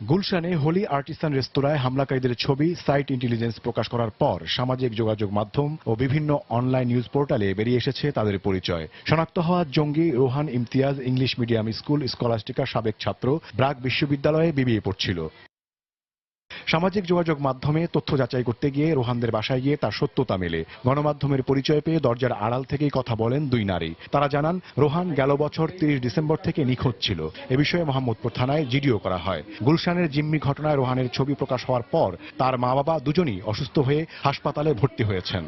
গুলশানে হোলি আর্টিসান রেস্তোরাঁয় হামলাকারীদের ছবি, সাইট ইন্টেলিজেন্স প্রকাশ করার পর সামাজিক যোগাযোগ মাধ্যম ও বিভিন্ন অনলাইন নিউজ পোর্টালে বেরিয়ে এসেছে তাদের পরিচয়। শনাক্ত হওয়া জঙ্গি Rohan Imtiaz English medium school স্কলাস্টিকার সাবেক ছাত্র ব্রাক বিশ্ববিদ্যালয়ে বিবিএ পড়ছিল। সামাজিক যোগাযোগ মাধ্যমে তথ্য যাচাই করতে গিয়ে রোহানদের বাসায় গিয়ে তার সত্যতা মেলে। গণমাধ্যমের পরিচয় পেয়ে দরজার আড়াল থেকেই কথা বলেন দুই নারী। তারা জানান, রোহান গেল বছর তিরিশ ডিসেম্বর থেকে নিখোঁজ ছিল। এ বিষয়ে মোহাম্মদপুর থানায় জিডিও করা হয়। গুলশানের জিম্মি ঘটনায় রোহানের ছবি প্রকাশ হওয়ার পর তার মা বাবা দুজনই অসুস্থ হয়ে হাসপাতালে ভর্তি হয়েছেন।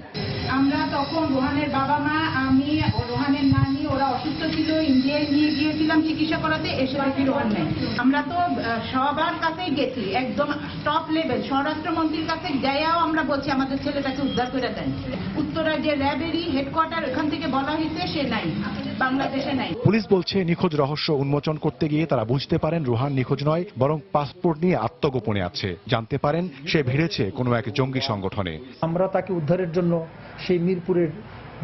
আমরা তখন রোহানের বাবা মা আমি ও রোহানের নানি ওরা অসুস্থ ছিল ইন্ডিয়ায় নিয়ে গিয়েছিলাম চিকিৎসা করাতে এসে দেখি রোহান নেই। আমরা তো সবার কাছেই গেছি একদম টপ লেভেল স্বরাষ্ট্রমন্ত্রীর কাছে যাইয়াও আমরা বলছি আমাদের ছেলেটাকে উদ্ধার করে দেন। উত্তরা যে র্যাবেরই হেডকোয়ার্টার ওখান থেকে বলা হয়েছে সে নাই। বাংলাদেশে নাই। পুলিশ বলছে নিখোঁজ রহস্য উন্মোচন করতে গিয়ে তারা বুঝতে পারেন রোহান নিখোঁজ নয় বরং পাসপোর্ট নিয়ে আত্মগোপনে আছে। জানতে পারেন সে ভিড়েছে কোনো এক জঙ্গি সংগঠনে। আমরা তাকে উদ্ধারের জন্য সেই মিরপুরের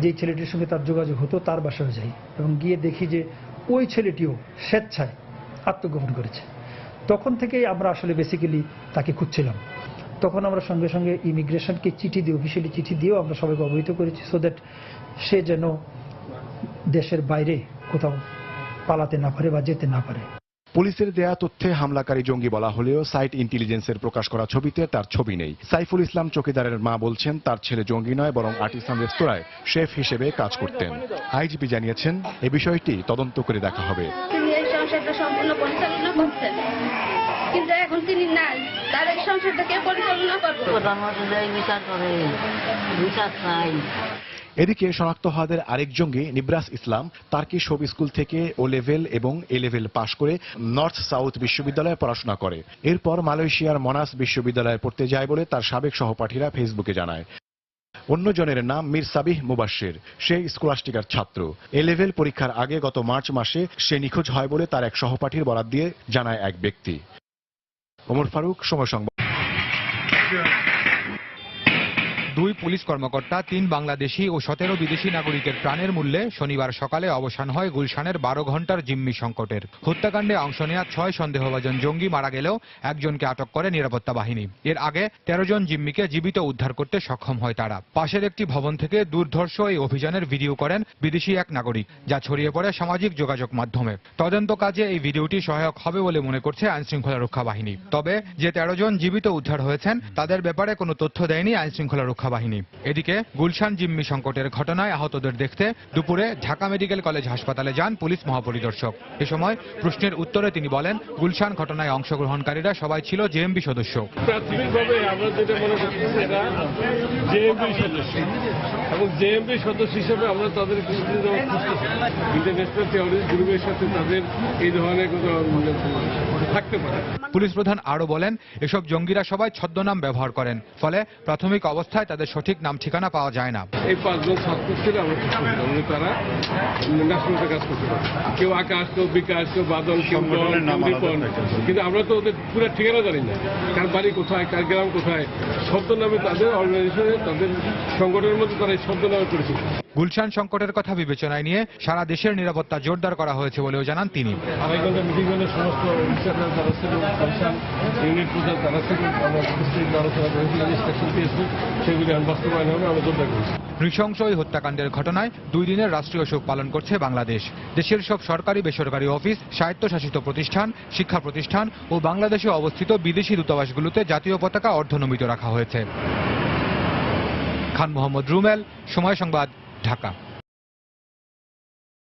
যে ছেলেটির সঙ্গে তার যোগাযোগ হতো তার বাসায় যাই এবং গিয়ে দেখি যে ওই ছেলেটিও স্বেচ্ছায় আত্মগোপন করেছে। তখন থেকেই আমরা আসলে বেসিক্যালি তাকে খুঁজছিলাম। তখন আমরা সঙ্গে সঙ্গে ইমিগ্রেশনকে চিঠি দিয়ে অফিসিয়ালি চিঠি দিয়েও আমরা সবাইকে অবহিত করেছি সো দ্যাট সে যেন দেশের বাইরে কোথাও পালাতে না পারে বা যেতে না পারে। পুলিশের দেয়া তথ্যে হামলাকারী জঙ্গি বলা হলেও সাইট ইন্টেলিজেন্সের প্রকাশ করা ছবিতে তার ছবি নেই। সাইফুল ইসলাম চৌকিদারের মা বলছেন তার ছেলে জঙ্গি নয় বরং আর্টিসান রেস্তোরাঁয় শেফ হিসেবে কাজ করতেন। আইজিপি জানিয়েছেন এ বিষয়টি তদন্ত করে দেখা হবে। কিন্তু এখন তিনি নাই। তার এই সংসারটা কে পরিচালনা করব বিচার করে। বিচার চাই। এদিকে শনাক্ত হওয়াদের আরেক জঙ্গি Nibras Islam Turkish hope school থেকে ও লেভেল এবং এ লেভেল পাশ করে নর্থ সাউথ বিশ্ববিদ্যালয়ে পড়াশোনা করে। এরপর মালয়েশিয়ার মনাস বিশ্ববিদ্যালয়ে পড়তে যায় বলে তার সাবেক সহপাঠীরা ফেসবুকে জানায়। অন্যজনের নাম মীর সাবিহ মুবাশির, সে স্কলাস্টিকার ছাত্র। এ লেভেল পরীক্ষার আগে গত মার্চ মাসে সে নিখোঁজ হয় বলে তার এক সহপাঠীর বরাত দিয়ে জানায় এক ব্যক্তি। ওমর ফারুক, সময় সংবাদ। দুই পুলিশ কর্মকর্তা, তিন বাংলাদেশি ও সতেরো বিদেশি নাগরিকের প্রাণের মূল্যে শনিবার সকালে অবসান হয় গুলশানের বারো ঘণ্টার জিম্মি সংকটের। হত্যাকাণ্ডে অংশ নেওয়া ছয় সন্দেহভাজন জঙ্গি মারা গেলেও একজনকে আটক করে নিরাপত্তা বাহিনী। এর আগে তেরো জন জিম্মিকে জীবিত উদ্ধার করতে সক্ষম হয় তারা। পাশের একটি ভবন থেকে দুর্ধর্ষ এই অভিযানের ভিডিও করেন বিদেশি এক নাগরিক, যা ছড়িয়ে পড়ে সামাজিক যোগাযোগ মাধ্যমে। তদন্ত কাজে এই ভিডিওটি সহায়ক হবে বলে মনে করছে আইনশৃঙ্খলা রক্ষা বাহিনী। তবে যে তেরো জন জীবিত উদ্ধার হয়েছেন, তাদের ব্যাপারে কোনো তথ্য দেয়নি আইনশৃঙ্খলা রক্ষা বাহিনী এদিকে গুলশান জিম্মি সংকটের ঘটনায় আহতদের দেখতে দুপুরে ঢাকা মেডিকেল কলেজ হাসপাতালে যান পুলিশ মহাপরিদর্শক। এ সময় প্রশ্নের উত্তরে তিনি বলেন গুলশান ঘটনায় অংশগ্রহণকারীরা সবাই ছিল জেএমবি সদস্য। প্রাথমিকভাবে আমরা যেটা মনে করতেছি এরা জেএমপি সদস্য। এবং জেএমপি সদস্য হিসেবে আমরা তাদের কিছুদিন যাবত ইন্টারন্যাশনাল টেরোরিস্ট গ্রুপের সাথে তাদের এই ধরনের কোনো থাকতে পারে পুলিশ প্রধান আরও বলেন এসব জঙ্গিরা সবাই ছদ্মনাম ব্যবহার করেন। ফলে প্রাথমিক অবস্থায় তাদের সঠিক নাম ঠিকানা পাওয়া যায় না। এই পাঁচজন ছাত্র ছিল আমরা তারা ন্যাশনালতে কাজ করতে পারে। কেউ আকাশ কেউ বিকাশ কেউ বাদল কেউ কিন্তু আমরা তো ওদের পুরো ঠিকানা জানি না। কার বাড়ি কোথায় কার গ্রাম কোথায় শব্দ নামে তাদের অর্গানাইজেশনে তাদের সংগঠনের মধ্যে তারা এই শব্দ নামে পরিচিত। গুলশান সংকটের কথা বিবেচনায় নিয়ে সারা দেশের নিরাপত্তা জোরদার করা হয়েছে বলেও জানান তিনি। সমস্ত এখন বাস্তবায়ন হবে আমরা চিন্তা করছি। নৃশংস ওই হত্যাকাণ্ডের ঘটনায় দুই দিনের রাষ্ট্রীয় শোক পালন করছে বাংলাদেশ। দেশের সব সরকারি, বেসরকারি অফিস, স্বায়ত্তশাসিত প্রতিষ্ঠান, শিক্ষা প্রতিষ্ঠান ও বাংলাদেশে অবস্থিত বিদেশি দূতাবাসগুলোতে জাতীয় পতাকা অর্ধনমিত রাখা হয়েছে। খান মোহাম্মদ রুমেল, সময় সংবাদ, ঢাকা।